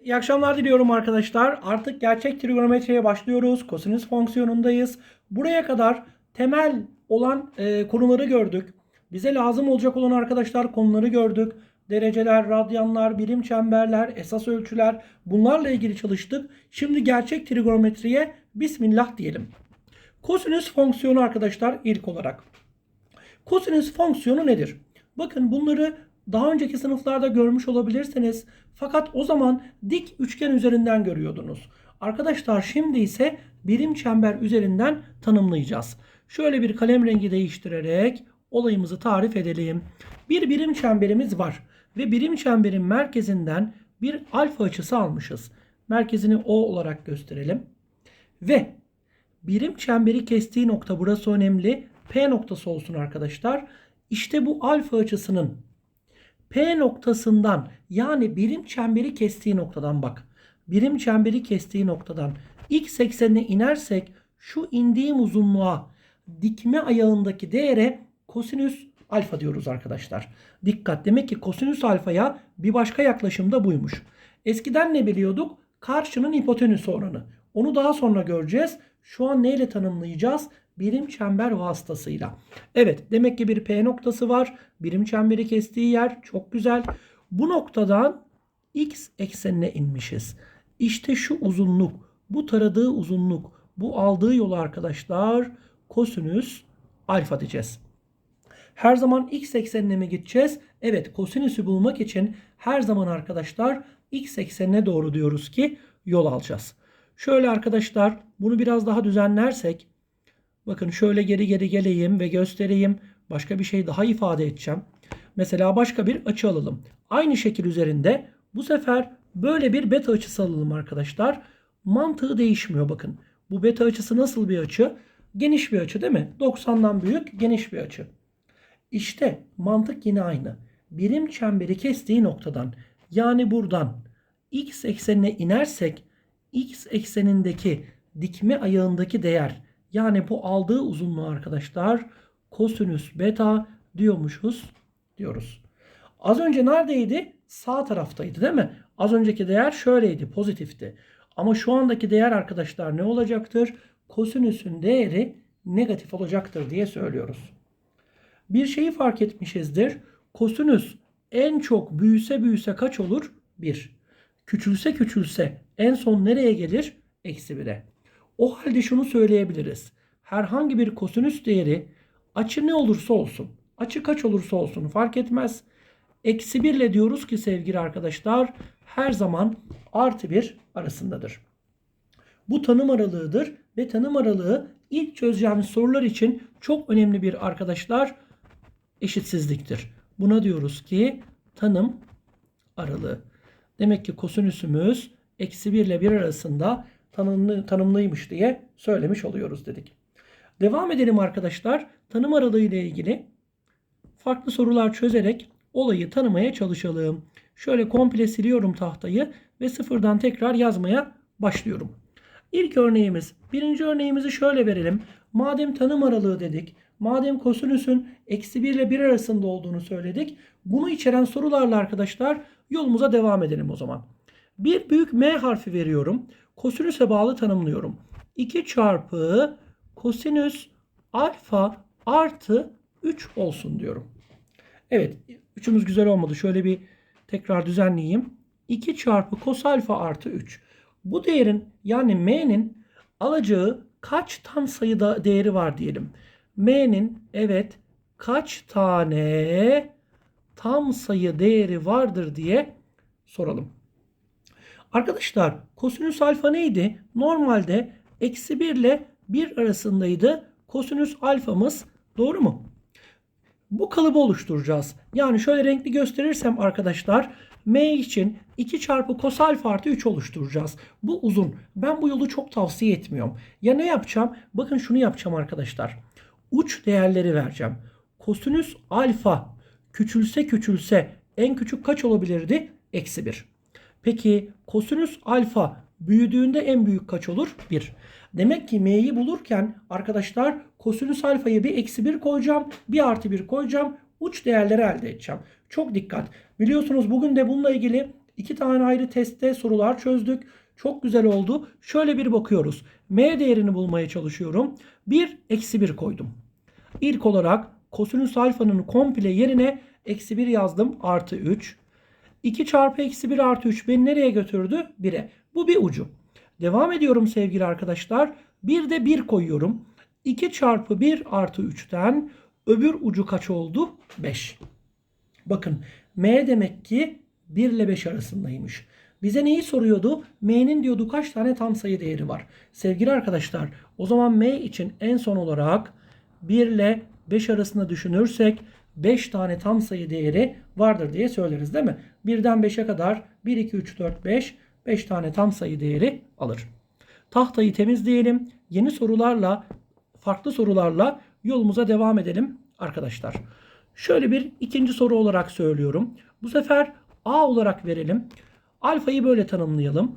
İyi akşamlar diliyorum arkadaşlar. Artık gerçek trigonometriye başlıyoruz. Kosinüs fonksiyonundayız. Buraya kadar temel olan e, konuları gördük. Bize lazım olacak olan arkadaşlar konuları gördük. Dereceler, radyanlar, birim çemberler, esas ölçüler bunlarla ilgili çalıştık. Şimdi gerçek trigonometriye bismillah diyelim. Kosinüs fonksiyonu arkadaşlar ilk olarak. Kosinüs fonksiyonu nedir? Bakın bunları daha önceki sınıflarda görmüş olabilirsiniz. Fakat o zaman dik üçgen üzerinden görüyordunuz. Arkadaşlar şimdi ise birim çember üzerinden tanımlayacağız. Şöyle bir kalem rengi değiştirerek olayımızı tarif edelim. Bir birim çemberimiz var ve birim çemberin merkezinden bir alfa açısı almışız. Merkezini O olarak gösterelim. Ve birim çemberi kestiği nokta burası önemli. P noktası olsun arkadaşlar. İşte bu alfa açısının P noktasından yani birim çemberi kestiği noktadan bak. Birim çemberi kestiği noktadan x eksenine inersek şu indiğim uzunluğa dikme ayağındaki değere kosinüs alfa diyoruz arkadaşlar. Dikkat demek ki kosinüs alfaya bir başka yaklaşımda buymuş. Eskiden ne biliyorduk? Karşının hipotenüs oranı. Onu daha sonra göreceğiz. Şu an neyle tanımlayacağız? Birim çember vasıtasıyla. Evet demek ki bir P noktası var. Birim çemberi kestiği yer çok güzel. Bu noktadan x eksenine inmişiz. İşte şu uzunluk, bu taradığı uzunluk, bu aldığı yolu arkadaşlar kosinüs alfa diyeceğiz. Her zaman x eksenine mi gideceğiz? Evet kosinüsü bulmak için her zaman arkadaşlar x eksenine doğru diyoruz ki yol alacağız. Şöyle arkadaşlar bunu biraz daha düzenlersek bakın şöyle geri geri geleyim ve göstereyim. Başka bir şey daha ifade edeceğim. Mesela başka bir açı alalım. Aynı şekil üzerinde bu sefer böyle bir beta açısı alalım arkadaşlar. Mantığı değişmiyor bakın. Bu beta açısı nasıl bir açı? Geniş bir açı değil mi? 90'dan büyük geniş bir açı. İşte mantık yine aynı. Birim çemberi kestiği noktadan yani buradan x eksenine inersek x eksenindeki dikme ayağındaki değer yani bu aldığı uzunluğu arkadaşlar kosinüs beta diyormuşuz diyoruz. Az önce neredeydi? Sağ taraftaydı değil mi? Az önceki değer şöyleydi pozitifti. Ama şu andaki değer arkadaşlar ne olacaktır? Kosinüsün değeri negatif olacaktır diye söylüyoruz. Bir şeyi fark etmişizdir. Kosinüs en çok büyüse büyüse kaç olur? 1. Küçülse küçülse en son nereye gelir? Eksi 1'e. O halde şunu söyleyebiliriz. Herhangi bir kosinüs değeri açı ne olursa olsun, açı kaç olursa olsun fark etmez. Eksi 1 ile diyoruz ki sevgili arkadaşlar her zaman artı 1 arasındadır. Bu tanım aralığıdır ve tanım aralığı ilk çözeceğimiz sorular için çok önemli bir arkadaşlar eşitsizliktir. Buna diyoruz ki tanım aralığı. Demek ki kosinüsümüz eksi 1 ile 1 arasında tanımlı, tanımlıymış diye söylemiş oluyoruz dedik. Devam edelim arkadaşlar. Tanım aralığı ile ilgili farklı sorular çözerek olayı tanımaya çalışalım. Şöyle komple siliyorum tahtayı ve sıfırdan tekrar yazmaya başlıyorum. İlk örneğimiz, birinci örneğimizi şöyle verelim. Madem tanım aralığı dedik, madem kosinüsün eksi 1 ile 1 arasında olduğunu söyledik. Bunu içeren sorularla arkadaşlar yolumuza devam edelim o zaman. Bir büyük M harfi veriyorum. Kosinüse bağlı tanımlıyorum. 2 çarpı kosinüs alfa artı 3 olsun diyorum. Evet, üçümüz güzel olmadı. Şöyle bir tekrar düzenleyeyim. 2 çarpı kos alfa artı 3. Bu değerin yani m'nin alacağı kaç tam sayıda değeri var diyelim. M'nin evet kaç tane tam sayı değeri vardır diye soralım. Arkadaşlar kosinüs alfa neydi? Normalde eksi 1 ile 1 arasındaydı. Kosinüs alfamız doğru mu? Bu kalıbı oluşturacağız. Yani şöyle renkli gösterirsem arkadaşlar M için 2 çarpı kos alfa artı 3 oluşturacağız. Bu uzun. Ben bu yolu çok tavsiye etmiyorum. Ya ne yapacağım? Bakın şunu yapacağım arkadaşlar. Uç değerleri vereceğim. Kosinüs alfa küçülse küçülse en küçük kaç olabilirdi? Eksi 1. Peki kosinüs alfa büyüdüğünde en büyük kaç olur? 1. Demek ki m'yi bulurken arkadaşlar kosinüs alfayı bir eksi 1 koyacağım. Bir artı 1 koyacağım. Uç değerleri elde edeceğim. Çok dikkat. Biliyorsunuz bugün de bununla ilgili İki tane ayrı testte sorular çözdük. Çok güzel oldu. Şöyle bir bakıyoruz. M değerini bulmaya çalışıyorum. 1 eksi 1 koydum. İlk olarak kosinüs alfanın komple yerine eksi 1 yazdım. Artı 3. 2 çarpı eksi 1 artı 3 beni nereye götürdü? 1'e. Bu bir ucu. Devam ediyorum sevgili arkadaşlar. Bir de 1 koyuyorum. 2 çarpı 1 artı 3'ten öbür ucu kaç oldu? 5. Bakın M demek ki 1 ile 5 arasındaymış. Bize neyi soruyordu? M'nin diyordu kaç tane tam sayı değeri var? Sevgili arkadaşlar o zaman M için en son olarak 1 ile 5 arasında düşünürsek 5 tane tam sayı değeri vardır diye söyleriz değil mi? 1'den 5'e kadar 1, 2, 3, 4, 5 5 tane tam sayı değeri alır. Tahtayı temizleyelim. Yeni sorularla, farklı sorularla yolumuza devam edelim arkadaşlar. Şöyle bir ikinci soru olarak söylüyorum. Bu sefer A olarak verelim. Alfayı böyle tanımlayalım.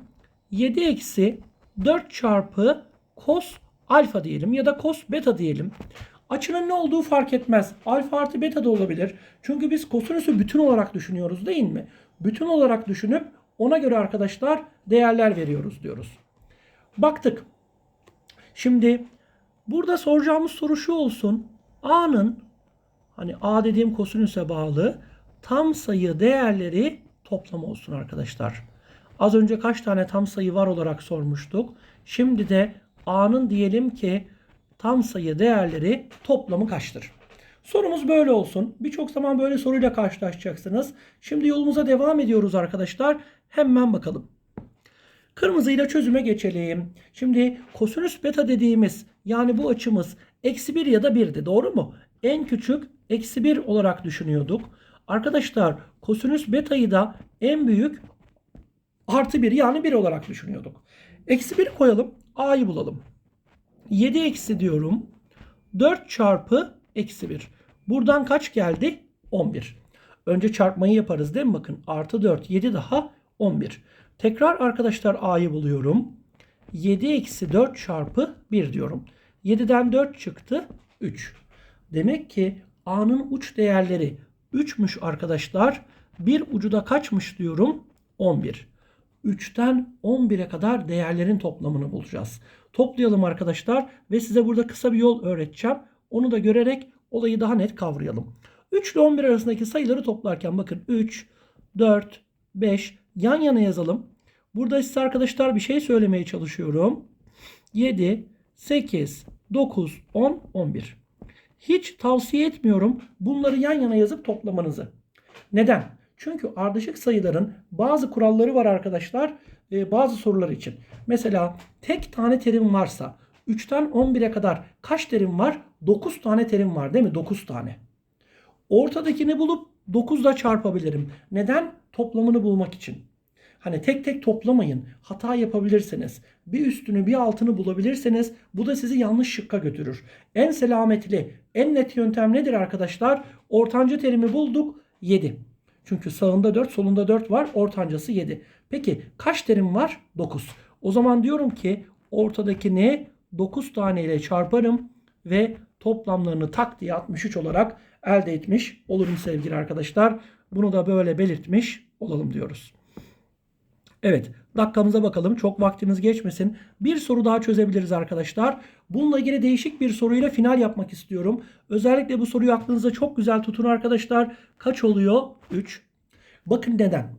7 eksi 4 çarpı cos alfa diyelim ya da cos beta diyelim. Açının ne olduğu fark etmez. Alfa artı beta da olabilir. Çünkü biz kosinüsü bütün olarak düşünüyoruz değil mi? Bütün olarak düşünüp ona göre arkadaşlar değerler veriyoruz diyoruz. Baktık. Şimdi burada soracağımız soru şu olsun. A'nın hani A dediğim kosinüse bağlı tam sayı değerleri toplamı olsun arkadaşlar. Az önce kaç tane tam sayı var olarak sormuştuk. Şimdi de A'nın diyelim ki tam sayı değerleri toplamı kaçtır? Sorumuz böyle olsun. Birçok zaman böyle soruyla karşılaşacaksınız. Şimdi yolumuza devam ediyoruz arkadaşlar. Hemen bakalım. Kırmızıyla çözüme geçelim. Şimdi kosinüs beta dediğimiz yani bu açımız eksi 1 ya da 1'di doğru mu? En küçük eksi 1 olarak düşünüyorduk. Arkadaşlar kosinüs beta'yı da en büyük artı 1 yani 1 olarak düşünüyorduk. Eksi 1 koyalım a'yı bulalım. 7 eksi diyorum. 4 çarpı eksi 1. Buradan kaç geldi? 11. Önce çarpmayı yaparız değil mi? Bakın artı 4 7 daha 11. Tekrar arkadaşlar a'yı buluyorum. 7 eksi 4 çarpı 1 diyorum. 7'den 4 çıktı 3. Demek ki a'nın uç değerleri 3'müş arkadaşlar. Bir ucu da kaçmış diyorum? 11. 3'ten 11'e kadar değerlerin toplamını bulacağız. Toplayalım arkadaşlar ve size burada kısa bir yol öğreteceğim. Onu da görerek olayı daha net kavrayalım. 3 ile 11 arasındaki sayıları toplarken bakın 3, 4, 5 yan yana yazalım. Burada size arkadaşlar bir şey söylemeye çalışıyorum. 7, 8, 9, 10, 11. Hiç tavsiye etmiyorum bunları yan yana yazıp toplamanızı. Neden? Çünkü ardışık sayıların bazı kuralları var arkadaşlar e, bazı sorular için. Mesela tek tane terim varsa 3'ten 11'e kadar kaç terim var? 9 tane terim var değil mi? 9 tane. Ortadakini bulup 9'da çarpabilirim. Neden? Toplamını bulmak için. Hani tek tek toplamayın. Hata yapabilirsiniz. Bir üstünü bir altını bulabilirseniz bu da sizi yanlış şıkka götürür. En selametli, en net yöntem nedir arkadaşlar? Ortanca terimi bulduk 7. Çünkü sağında 4, solunda 4 var. Ortancası 7. Peki kaç terim var? 9. O zaman diyorum ki ortadakini 9 tane ile çarparım ve toplamlarını tak diye 63 olarak elde etmiş olurum sevgili arkadaşlar. Bunu da böyle belirtmiş olalım diyoruz. Evet dakikamıza bakalım çok vaktiniz geçmesin. Bir soru daha çözebiliriz arkadaşlar. Bununla ilgili değişik bir soruyla final yapmak istiyorum. Özellikle bu soruyu aklınızda çok güzel tutun arkadaşlar. Kaç oluyor? 3. Bakın neden?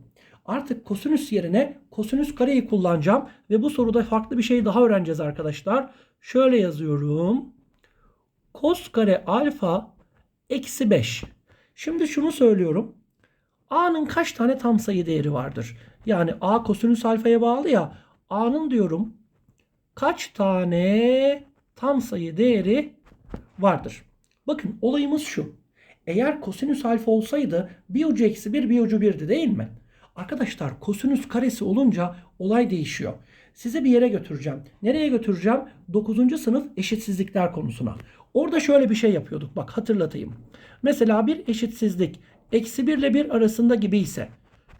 Artık kosinüs yerine kosinüs kareyi kullanacağım. Ve bu soruda farklı bir şey daha öğreneceğiz arkadaşlar. Şöyle yazıyorum. Kos kare alfa eksi 5. Şimdi şunu söylüyorum. A'nın kaç tane tam sayı değeri vardır? Yani A kosinüs alfaya bağlı ya. A'nın diyorum kaç tane tam sayı değeri vardır? Bakın olayımız şu. Eğer kosinüs alfa olsaydı bir ucu eksi bir bir ucu birdi değil mi? Arkadaşlar kosinüs karesi olunca olay değişiyor. Size bir yere götüreceğim. Nereye götüreceğim? 9. sınıf eşitsizlikler konusuna. Orada şöyle bir şey yapıyorduk. Bak hatırlatayım. Mesela bir eşitsizlik eksi 1 ile 1 arasında gibi ise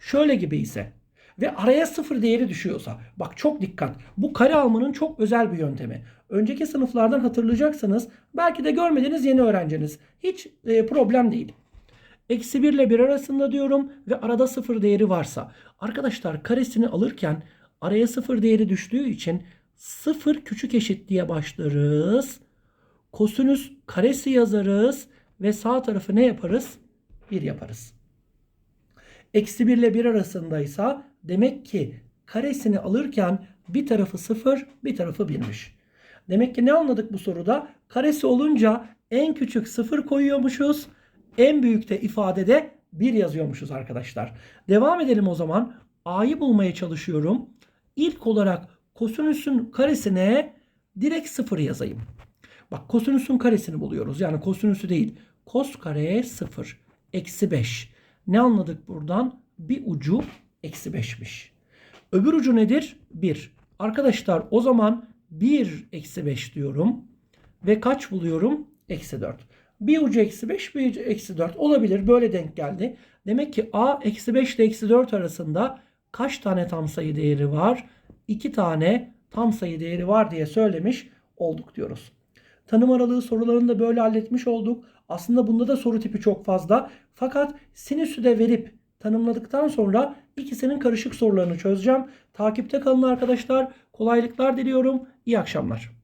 şöyle gibi ise ve araya sıfır değeri düşüyorsa bak çok dikkat bu kare almanın çok özel bir yöntemi. Önceki sınıflardan hatırlayacaksınız belki de görmediğiniz yeni öğrenciniz hiç e, problem değil. Eksi 1 ile 1 arasında diyorum ve arada 0 değeri varsa. Arkadaşlar karesini alırken araya 0 değeri düştüğü için 0 küçük eşit diye başlarız. Kosinüs karesi yazarız ve sağ tarafı ne yaparız? 1 yaparız. Eksi 1 ile 1 arasındaysa demek ki karesini alırken bir tarafı 0 bir tarafı 1'miş. Demek ki ne anladık bu soruda? Karesi olunca en küçük 0 koyuyormuşuz. En büyükte ifadede 1 yazıyormuşuz arkadaşlar. Devam edelim o zaman. A'yı bulmaya çalışıyorum. İlk olarak kosinüsün karesine direkt 0 yazayım. Bak kosinüsün karesini buluyoruz. Yani kosinüsü değil. Kos kare 0. Eksi 5. Ne anladık buradan? Bir ucu eksi 5'miş. Öbür ucu nedir? 1. Arkadaşlar o zaman 1 eksi 5 diyorum. Ve kaç buluyorum? Eksi 4. Bir ucu eksi 5, bir ucu eksi 4 olabilir. Böyle denk geldi. Demek ki a eksi 5 ile eksi 4 arasında kaç tane tam sayı değeri var? 2 tane tam sayı değeri var diye söylemiş olduk diyoruz. Tanım aralığı sorularını da böyle halletmiş olduk. Aslında bunda da soru tipi çok fazla. Fakat sinüsü de verip tanımladıktan sonra ikisinin karışık sorularını çözeceğim. Takipte kalın arkadaşlar. Kolaylıklar diliyorum. İyi akşamlar.